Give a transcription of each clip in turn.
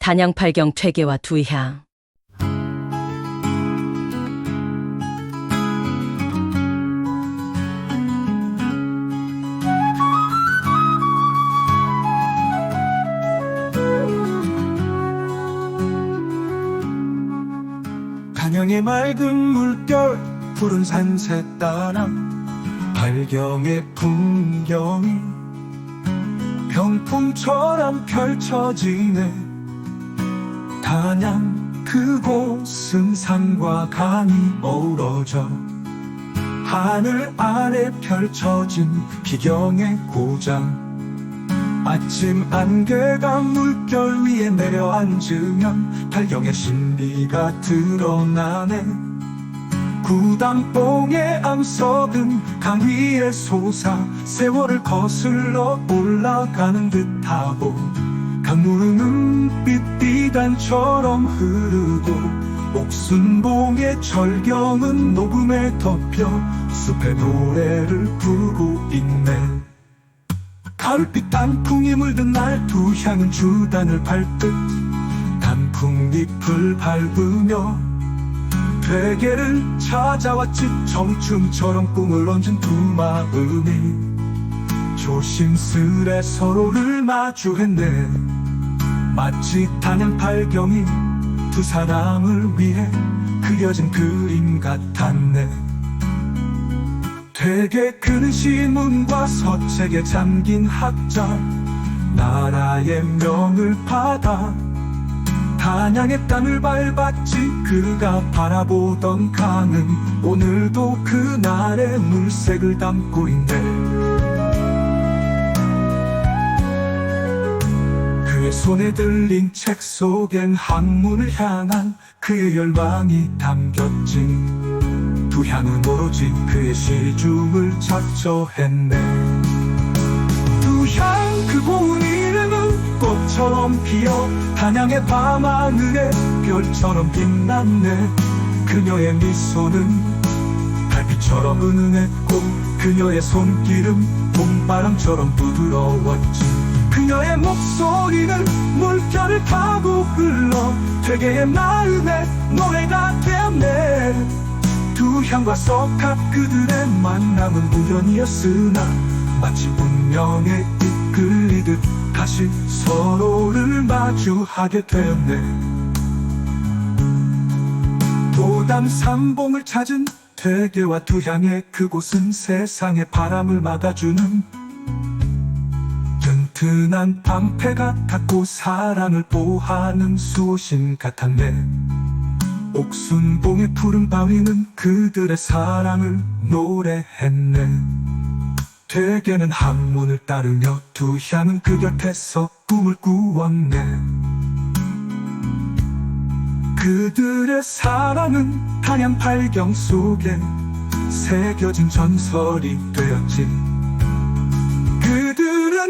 단양팔경 퇴계와 두향. 단양의 맑은 물결 푸른 산새 따라 발경의 풍경이 병풍처럼 펼쳐지네 단양 그곳은 산과 강이 어우러져 하늘 아래 펼쳐진 비경의 고장. 아침 안개가 물결 위에 내려앉으면 발경의 신비가 드러나네. 구당봉의 암석은 강 위에 솟아 세월을 거슬러 올라가는 듯하고 강물은 은빛 비단처럼 흐르고 옥순봉의 절경은 녹음에 덮여 숲의 노래를 부르고 있네. 가을빛 단풍이 물든 날 두 향은 주단을 밟듯 단풍잎을 밟으며 되게를 찾아왔지 청춘처럼 꿈을 얹은 두 마음이 조심스레 서로를 마주했네 단양 발경이 두 사람을 위해 그려진 그림 같았네. 되게 큰 신문과 서책에 잠긴 학자 나라의 명을 받아 단양의 땅을 밟았지 그가 바라보던 강은 오늘도 그날의 물색을 담고 있네 그의 손에 들린 책 속엔 학문을 향한 그의 열망이 담겼지. 두 향은 오로지 그의 시중을 자처했네. 두향 그 고운 이름은 꽃처럼 피어 단양의 밤하늘에 별처럼 빛났네. 그녀의 미소는 달빛처럼 은은했고 그녀의 손길은 봄바람처럼 부드러웠지 그녀의 목소리는 물결을 타고 흘러 되게의 마음에 노래가 되었네. 두 향과 석합 그들의 만남은 우연이었으나 마치 운명에 이끌리듯 다시 서로를 마주하게 되었네. 도담 삼봉을 찾은 대게와 두향의 그곳은 세상의 바람을 막아주는 튼튼한 방패 같았고 사랑을 보호하는 수호신 같았네. 옥순봉의 푸른 바위는 그들의 사랑을 노래했네. 대개는 학문을 따르며 두 향은 그 곁에서 꿈을 꾸었네. 그들의 사랑은 단양 발경 속에 새겨진 전설이 되었지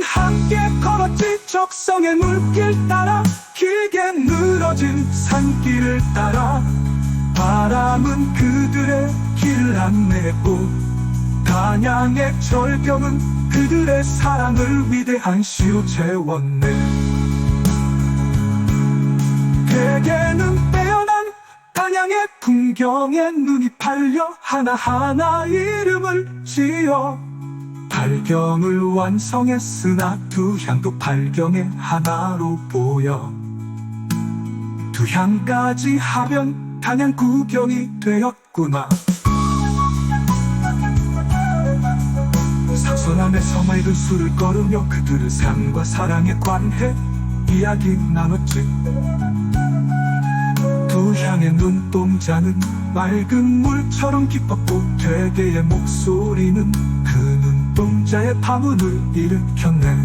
그들은 함께 걸었지. 적성의 물길 따라 길게 늘어진 산길을 따라 바람은 그들의 길을 안내했고 단양의 절경은 그들의 사랑을 위대한 시로 채웠네. 대개는 빼어난 단양의 풍경에 눈이 팔려 하나하나 이름을 지어 발경을 완성했으나 두 향도 발경의 하나로 보여. 두 향까지 하면 단양 구경이 되었구나. 상선함에서 맑은 술을 걸으며 그들은 삶과 사랑의 관해 이야기 나눴지. 두 향의 눈동자는 맑은 물처럼 기뻤고 되게의 목소리는 그 눈동자의 파문을 일으켰네.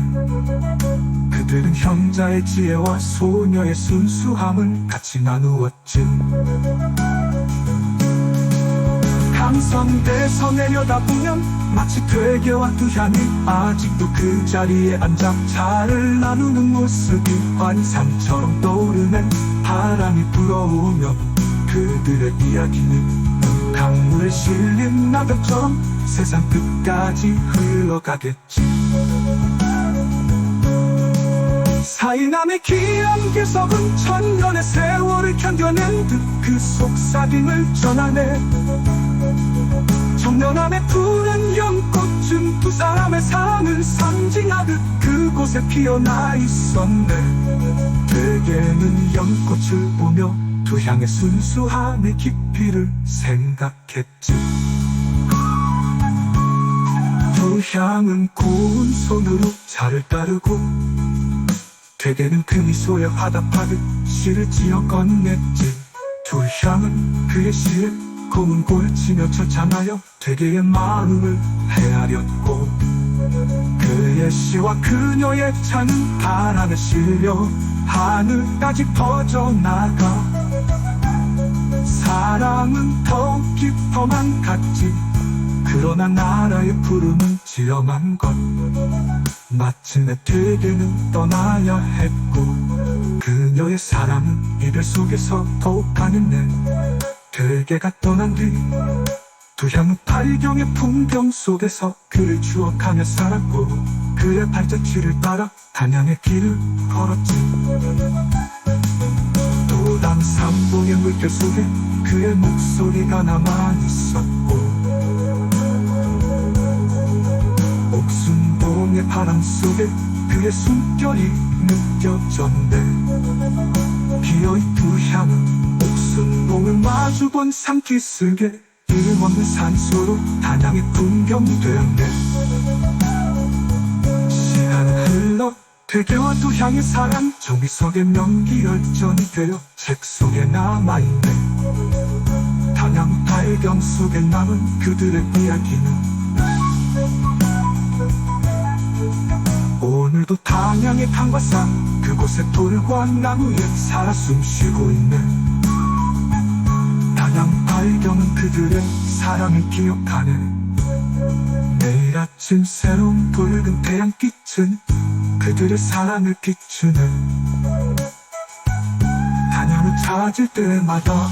그들은 형자의 지혜와 소녀의 순수함을 같이 나누었지. 강성대서 내려다보면 마치 되게와 두향이 아직도 그 자리에 앉아 차를 나누는 모습이 환상처럼 떠오르네. 바람이 불어오며 그들의 이야기는 강물에 실린 낙엽처럼 세상 끝까지 흘러가겠지. 하이남의 귀한 기석은 천년의 세월을 견뎌낸 듯 그 속삭임을 전하네. 정연함의 푸른 연꽃은 두 사람의 삶을 상징하듯 그곳에 피어나 있었네. 대개는 연꽃을 보며 두 향의 순수함의 깊이를 생각했지. 두 향은 고운 손으로 차를 따르고 되게는 그 미소에 화답하듯 시를 지어 건넸지. 두 향은 그의 시에 고운 골치며 처참하여 되게의 마음을 헤아렸고 그의 시와 그녀의 차는 바람에 실려 하늘까지 퍼져나가 사랑은 더욱 깊어만 갔지. 그러나 나라의 푸름은 지엄한 것. 마침내 되게는 떠나야 했고 그녀의 사랑은 이별 속에서 더욱 강했네 되게가 떠난 뒤 두 향은 팔경의 풍경 속에서 그를 추억하며 살았고 그의 발자취를 따라 단양의 길을 걸었지 삼봉의 물결 속에 그의 목소리가 남아 있었고 옥순봉의 바람 속에 그의 숨결이 느껴졌네. 비어있 두 향은 옥순봉을 마주본 산기슭에 이름 없는 산소로 단양의 풍경이 되었네. 시간은 흘러 대개와 두 향의 사랑 정비석의 명기 열전이 되어 책 속에 남아있네. 단양 발경 속에 남은 그들의 이야기는 오늘도 단양의 강과산 그곳에 돌과 나무에 살아 숨쉬고 있네. 단양 발경은 그들의 사랑을 기억하네 내일 아침 새로운 붉은 태양빛은 그들의 사랑을 비추네 단양을 찾을 때마다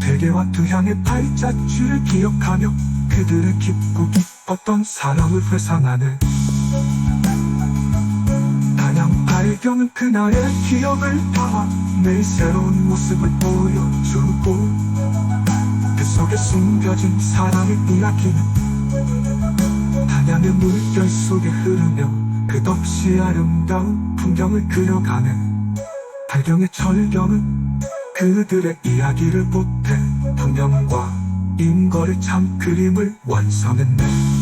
대게와 두 향의 발자취를 기억하며 그들의 깊고 깊었던 사랑을 회상하네 단양 발경은 그날의 기억을 담아 매일 새로운 모습을 보여주고 그 속에 숨겨진 사랑의 이야기는 단양의 물결 속에 흐르며 끝없이 아름다운 풍경을 그려가네. 발경의 철경은 그들의 이야기를 보태. 풍경과 인거를 참 그림을 완성했네